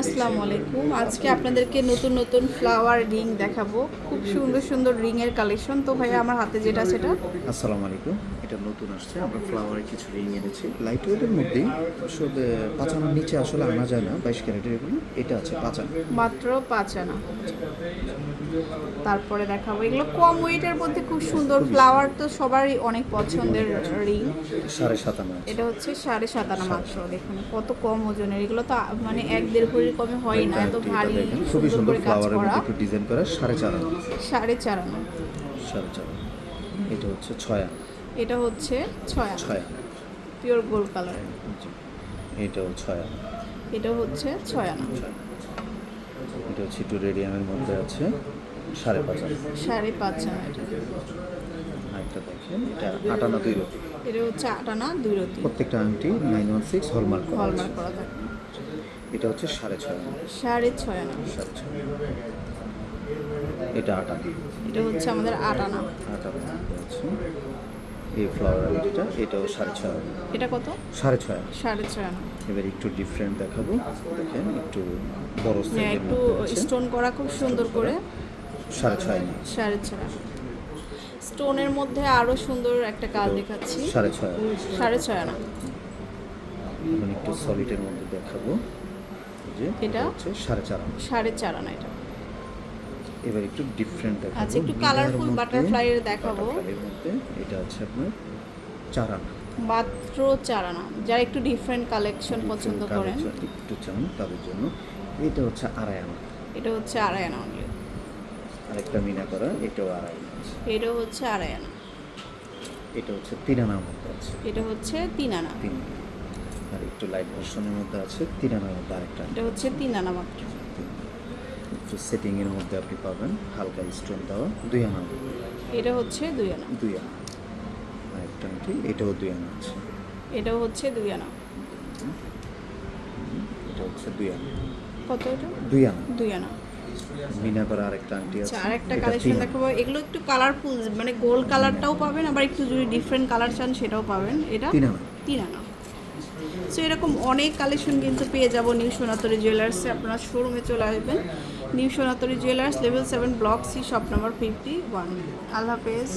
আসসালামু আলাইকুম। আজকে আপনাদেরকে নতুন নতুন ফ্লাওয়ার রিং দেখাবো। খুব সুন্দর সুন্দর রিং এর কালেকশন তো ভাইয়া আমার হাতে যেটা সেটা আসসালামু আলাইকুম। এটা নতুন আসছে। আমরা ফ্লাওয়ারে কিছু রিং এনেছি। লাইট ওয়েটের মধ্যেই আসলে পাঁচানোর নিচে আসলে আনা যায় না। বাইশ ক্যারেটের এগুলো। এটা আছে পাঁচানো। মাত্র পাঁচ আনা তারপরে দেখাবো। এগুলো কম ওয়েটের মধ্যে খুব সুন্দর ফ্লাওয়ার তো সবারই অনেক পছন্দের রিং সাড়ে সাতান্ন আছে। এটা হচ্ছে সাড়ে সাত আনা মাত্র। দেখুন কত কম ওজনের। এগুলো তো মানে এক দেড় ভরির কমে হয় না এত ভারী খুবই সুন্দর ফ্লাওয়ারের মধ্যে একটু ডিজাইন করা সাড়ে চার আনা। সাড়ে চার আনা। সাড়ে চার আনা। এটা হচ্ছে ছয় আনা। এটা হচ্ছে ছয় আনা। ছয় আনা। পিওর গোল্ড কালারের এটাও ছয় আনা। এটা হচ্ছে ছয় আনা। এটা হচ্ছে একটু রেডিয়ামের মধ্যে আছে সাড়ে পাঁচ আনা। সাড়ে পাঁচ আনা। এটা আরেকটা দেখেন এটা আট আনা দুই রতি। এটা হচ্ছে আট আনা দুই রতি। প্রত্যেকটা আংটি নাইন ওয়ান সিক্স হলমার্ক করা হলমার্ক করা থাকে। এটা হচ্ছে সাড়ে ছয় আনা। সাড়ে ছয় আনা। সাড়ে ছয় এটা আট আনা এটা হচ্ছে আমাদের আট আনা আছে। এই ফ্লাওয়ার আংটিটা এটাও সাড়ে ছয় আনা। এটা কত? সাড়ে ছয় আনা। সাড়ে ছয় আনা। এবার একটু ডিফারেন্ট দেখাবো। দেখেন একটু বড় হ্যাঁ একটু স্টোন করা খুব সুন্দর করে। সাড়ে ছয় আনা। সাড়ে ছয় আনা। স্টোনের মধ্যে আরও সুন্দর একটা কাজ দেখাচ্ছি। সাড়ে ছয় সাড়ে ছয় আনা। একটু সলিডের মধ্যে দেখাবো। যে এটা? হচ্ছে সাড়ে চার আনা। সাড়ে চার আনা এটা। এবার একটু ডিফারেন্ট দেখাবো। আচ্ছা একটু কালারফুল বাটারফ্লাই এর দেখাবো। বাটারফ্লাইয়ের মধ্যে এটা আছে আপনার চার আনা। মাত্র চার আনা। যারা একটু ডিফারেন্ট কালেকশন পছন্দ করেন। একটু চান তাদের জন্য। এটা হচ্ছে আড়াই আনা। এটা হচ্ছে আড়াই আনা only। আরেকটা মিনা করা এটাও আড়াই আনা আছে। এটা হচ্ছে আড়াই আনা। এটা হচ্ছে তিন আনার মধ্যে আছে। এটা হচ্ছে তিন আনা। তিন আর একটু লাইট ভার্সনের মধ্যে আছে তিন আনার মধ্যে আরেকটা এটা হচ্ছে তিন আনা মাত্র। একটু সেটিং এর মধ্যে আপনি পাবেন হালকা স্টোন দেওয়া দুই আনা। এটা হচ্ছে দুই আনা। দুই আনা। আরেকটা আংটি এটাও দুই আনা আছে। এটাও হচ্ছে দুই আনা। এটা হচ্ছে দুই আনা। কত এটা? দুই আনা। দুই আনা। মিনা করা আরেকটা আংটি আছে আচ্ছা আর একটা এটা কালেকশন দেখাবো। এগুলো একটু কালারফুল মানে গোল্ড কালারটাও পাবেন আবার একটু যদি ডিফারেন্ট কালার চান সেটাও পাবেন। এটা? তিন আনা তিন আনা সো এরকম অনেক কালেকশন কিন্তু পেয়ে যাব নিউ সোনাতরি জুয়েলার্সে আপনারা শোরুমে চলে আসবেন। New Sonatori jewellers level seven block C shop number fifty one আল্লাহ হাফেজ।